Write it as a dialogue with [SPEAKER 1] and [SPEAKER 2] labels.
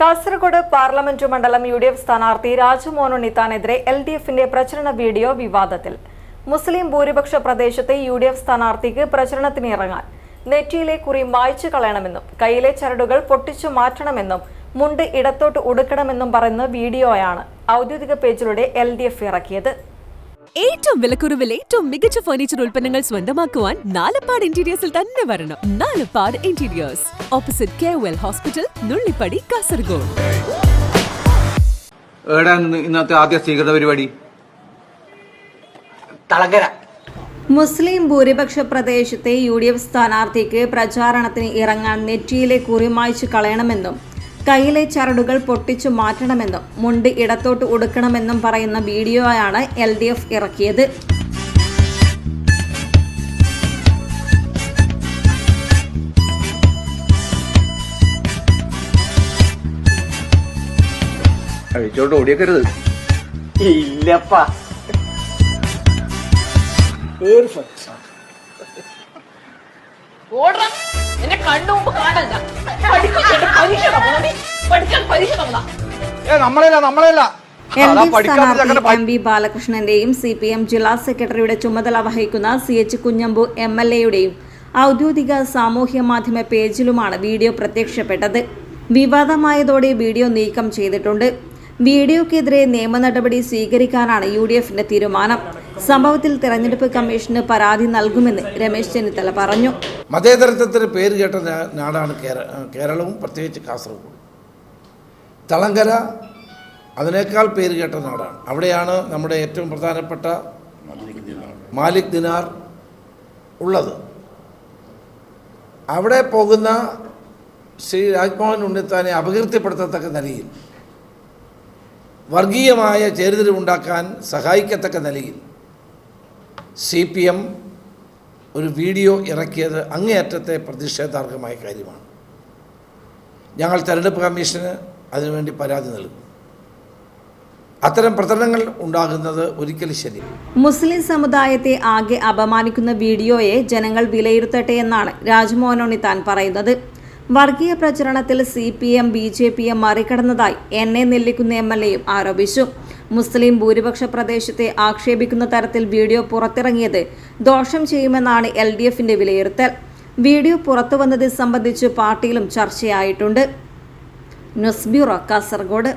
[SPEAKER 1] Kasaragod parliament മണ്ഡലം U D F സ്ഥാനാർത്ഥി Rajmohan ഉണ്ണിത്താനെതിരെ L D എഫിന്റെ പ്രചരണ വീഡിയോ വിവാദത്തിൽ. മുസ്ലിം ഭൂരിപക്ഷ പ്രദേശത്തെ യു ഡി എഫ് സ്ഥാനാർത്ഥിക്ക് പ്രചരണത്തിന് ഇറങ്ങാൻ നെറ്റിയിലെ കുറി മായ്ച്ചു കളയണമെന്നും കയ്യിലെ ചരടുകൾ പൊട്ടിച്ചു മാറ്റണമെന്നും മുണ്ട് ഇടത്തോട്ട് ഉടുക്കണമെന്നും പറയുന്ന വീഡിയോയാണ് ഔദ്യോഗിക പേജിലൂടെ എൽ ഇറക്കിയത്.
[SPEAKER 2] ഏറ്റവും വിലക്കുറവിൽ ഏറ്റവും മികച്ച ഫർണിച്ചർ ഉൽപ്പന്നങ്ങൾ സ്വന്തമാക്കുവാൻ നാലപ്പാട് ഇന്റീരിയേഴ്സിൽ തന്നെ വരണം. Nalappad interiors opposite K Well hospital Nullippady Kasaragod.
[SPEAKER 3] ഇന്നത്തെ ആദ്യ സ്വീകൃത പരിപാടി.
[SPEAKER 4] തളങ്കര.
[SPEAKER 1] മുസ്ലിം ഭൂരിപക്ഷ പ്രദേശത്തെ യു ഡി എഫ് സ്ഥാനാർത്ഥിക്ക് പ്രചാരണത്തിന് ഇറങ്ങാൻ നെറ്റിയിലെ കുറിമായ്ച്ചു കളയണമെന്നും കയ്യിലെ ചരടുകൾ പൊട്ടിച്ചു മാറ്റണമെന്നും മുണ്ട് ഇടത്തോട്ട് ഉടുക്കണമെന്നും പറയുന്ന വീഡിയോയാണ് എൽ ഡി എഫ് ഇറക്കിയത്.
[SPEAKER 3] ഓടിയേക്കരുത്.
[SPEAKER 4] ഇല്ലപ്പാ.
[SPEAKER 5] ഓടണം. എന്നെ കണ്ണു മുമ്പ് കാണല്ല
[SPEAKER 3] നമ്മളല്ല നമ്മളല്ല
[SPEAKER 1] എൽ ഡി സ്ഥാനാർത്ഥി എം വി ബാലകൃഷ്ണന്റെയും സി പി എം ജില്ലാ സെക്രട്ടറിയുടെ ചുമതല വഹിക്കുന്ന C H Kunhambu M L എയുടെയും ഔദ്യോഗിക സാമൂഹ്യ മാധ്യമ പേജിലുമാണ് വീഡിയോ പ്രത്യക്ഷപ്പെട്ടത്. വിവാദമായതോടെ വീഡിയോ നീക്കം ചെയ്തിട്ടുണ്ട്. വീഡിയോക്കെതിരെ നിയമ നടപടി സ്വീകരിക്കാനാണ് യു ഡി എഫിന്റെ തീരുമാനം. സംഭവത്തിൽ തെരഞ്ഞെടുപ്പ് കമ്മീഷന് പരാതി നൽകുമെന്ന് രമേശ് ചെന്നിത്തല പറഞ്ഞു.
[SPEAKER 6] മതേതരത്വത്തിന് പേര് കേട്ട നാടാണ് കേര കേരളവും പ്രത്യേകിച്ച് കാസർഗോഡ്. തളങ്കര അതിനേക്കാൾ പേര് കേട്ട നാടാണ്. അവിടെയാണ് നമ്മുടെ ഏറ്റവും പ്രധാനപ്പെട്ട മാലിക് ദിനാർ ഉള്ളത്. അവിടെ പോകുന്ന ശ്രീ രാജ്മോഹൻ ഉണ്ണിത്താനെ അപകീർത്തിപ്പെടുത്തത്തക്ക നിലയിൽ വർഗീയമായ ചേരിതിരിവുണ്ടാക്കാൻ സഹായിക്കത്തക്ക നിലയിൽ സി പി എം ഒരു വീഡിയോ ഇറക്കിയത് അങ്ങേയറ്റത്തെ പ്രതിഷേധാർഹമായ കാര്യമാണ്. ഞങ്ങൾ തെരഞ്ഞെടുപ്പ് കമ്മീഷന് അതിനുവേണ്ടി പരാതി നൽകും. അത്തരം പ്രചരണങ്ങൾ ഉണ്ടാകുന്നത് ഒരിക്കലും ശരി.
[SPEAKER 1] മുസ്ലിം സമുദായത്തെ ആകെ അപമാനിക്കുന്ന വീഡിയോയെ ജനങ്ങൾ വിലയിരുത്തട്ടെ എന്നാണ് രാജ്മോഹൻ താൻ പറയുന്നത്. വർഗീയ പ്രചരണത്തിൽ C P M B J പിയെ മറികടന്നതായി എന്നെ നെല്ലിക്കുന്ന എം എൽ എയും ആരോപിച്ചു. മുസ്ലിം ഭൂരിപക്ഷ പ്രദേശത്തെ ആക്ഷേപിക്കുന്ന തരത്തിൽ വീഡിയോ പുറത്തിറങ്ങിയത് ദോഷം ചെയ്യുമെന്നാണ് എൽ ഡി എഫിന്റെ വിലയിരുത്തൽ. വീഡിയോ പുറത്തുവന്നത് സംബന്ധിച്ച് പാർട്ടിയിലും ചർച്ചയായിട്ടുണ്ട്. News bureau Kasaragod.